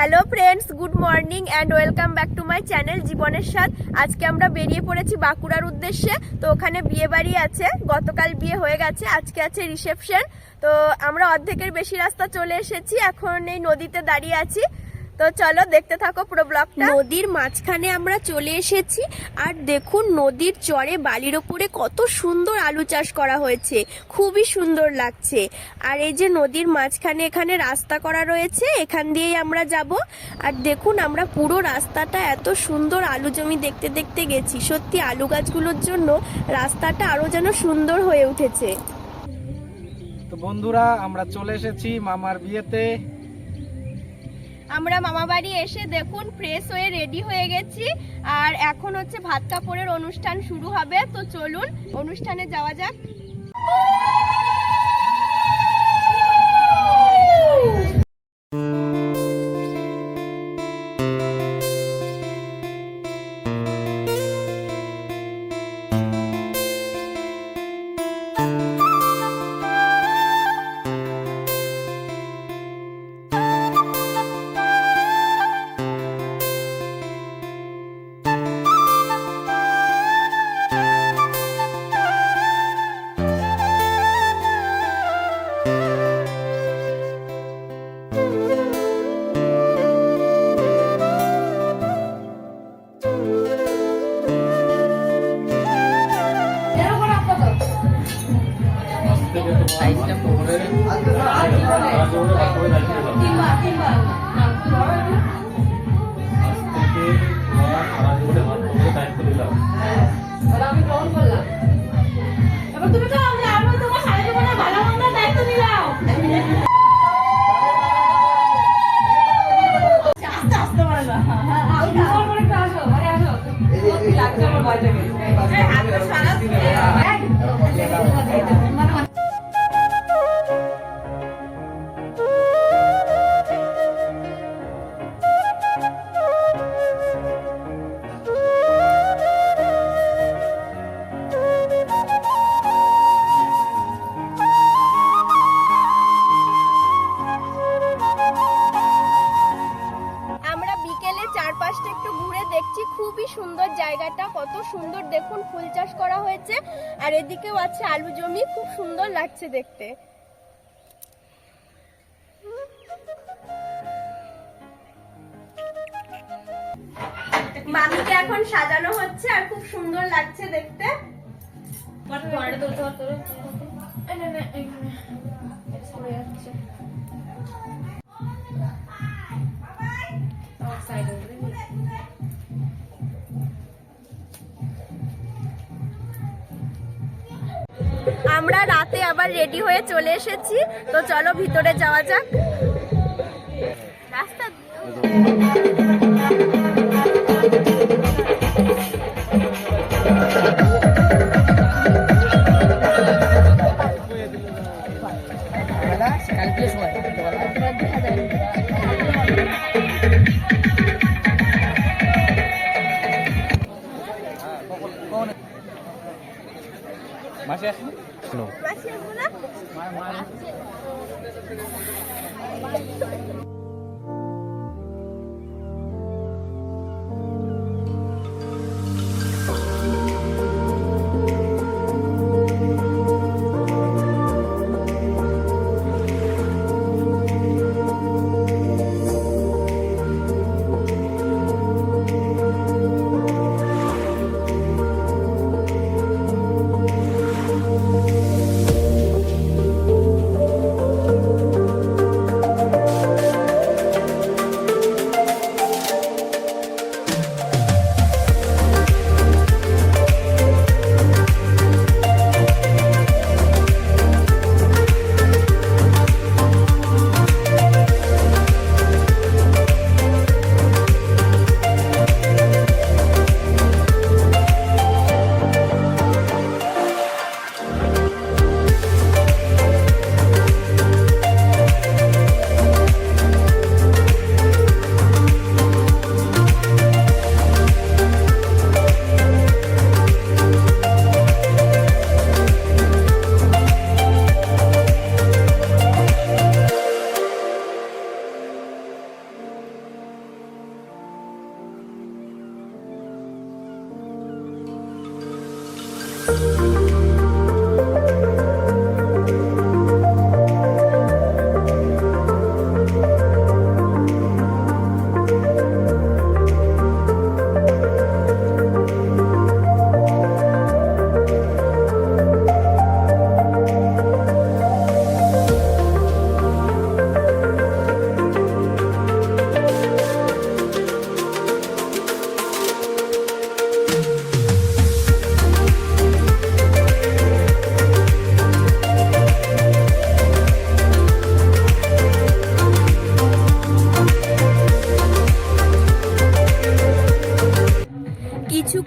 Hello friends, good morning and welcome back to my channel জীবনের স্বাদ আজকে আমরা বেরিয়ে পড়েছি বাঁকুড়ার উদ্দেশ্যে। তো ওখানে বিয়ে বাড়ি আছে, গতকাল বিয়ে হয়ে গেছে, আজকে আছে রিসেপশন। তো আমরা অর্ধেকের বেশি রাস্তা চলে এসেছি, এখন এই নদীতে দাঁড়িয়ে আছি। তো চলো দেখতে থাকো পুরো ব্লগটা। নদীর মাঝখানে আমরা চলে এসেছি আর দেখুন নদীর চরে বালির ওপরে কত সুন্দর আলু চাষ করা হয়েছে খুবই সুন্দর লাগছে। আর এই যে নদীর মাঝখানে এখানে রাস্তা করা রয়েছে এখান দিয়েই আমরা যাব। আর দেখুন আমরা পুরো রাস্তাটা এত সুন্দর আলু জমি দেখতে দেখতে গেছি। সত্যি আলু গাছগুলোর জন্য রাস্তাটা আরও যেন সুন্দর হয়ে উঠেছে। তো বন্ধুরা আমরা চলে এসেছি মামার বিয়েতে। আমরা মামা বাড়ি এসে দেখুন ফ্রেশ হয়ে রেডি হয়ে গেছি। আর এখন হচ্ছে ভাত কাপড়ের অনুষ্ঠান শুরু হবে। তো চলুন, অনুষ্ঠানে যাওয়া যাক। মানে আসো লাগছে আমার ভয় থেকে হাতটা সারা সুন্দর জায়গাটা কত সুন্দর দেখুন ফুল চাষ করা হয়েছে। আর এদিকেও আছে আলু জমি খুব সুন্দর লাগছে দেখতে। মামিকে এখন সাজানো হচ্ছে আর খুব সুন্দর লাগছে দেখতে। আমরা রাতে আবার রেডি হয়ে চলে এসেছি। তো চলো ভিতরে যাওয়া যাক। মাসে আসুন? মাসি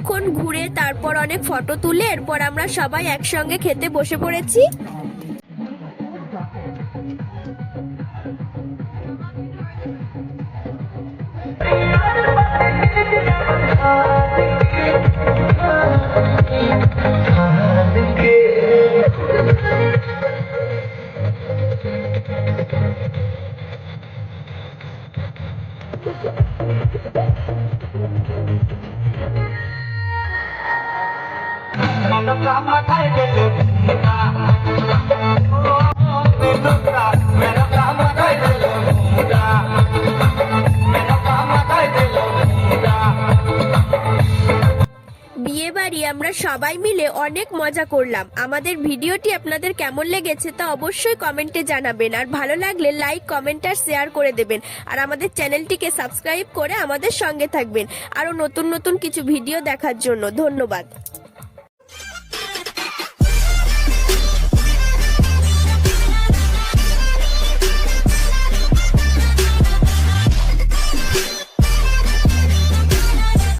কিছুক্ষণ ঘুরে তারপর অনেক ফটো তুলে এরপর আমরা সবাই একসঙ্গে খেতে বসে পড়েছি। বিয়ে বাড়ি আমরা সবাই মিলে অনেক মজা করলাম। আমাদের ভিডিওটি আপনাদের কেমন লেগেছে তা অবশ্যই কমেন্টে জানাবেন। আর ভালো লাগলে লাইক, কমেন্ট আর শেয়ার করে দেবেন। আর আমাদের চ্যানেলটিকে সাবস্ক্রাইব করে আমাদের সঙ্গে থাকবেন। আরও নতুন নতুন কিছু ভিডিও দেখার জন্য ধন্যবাদ।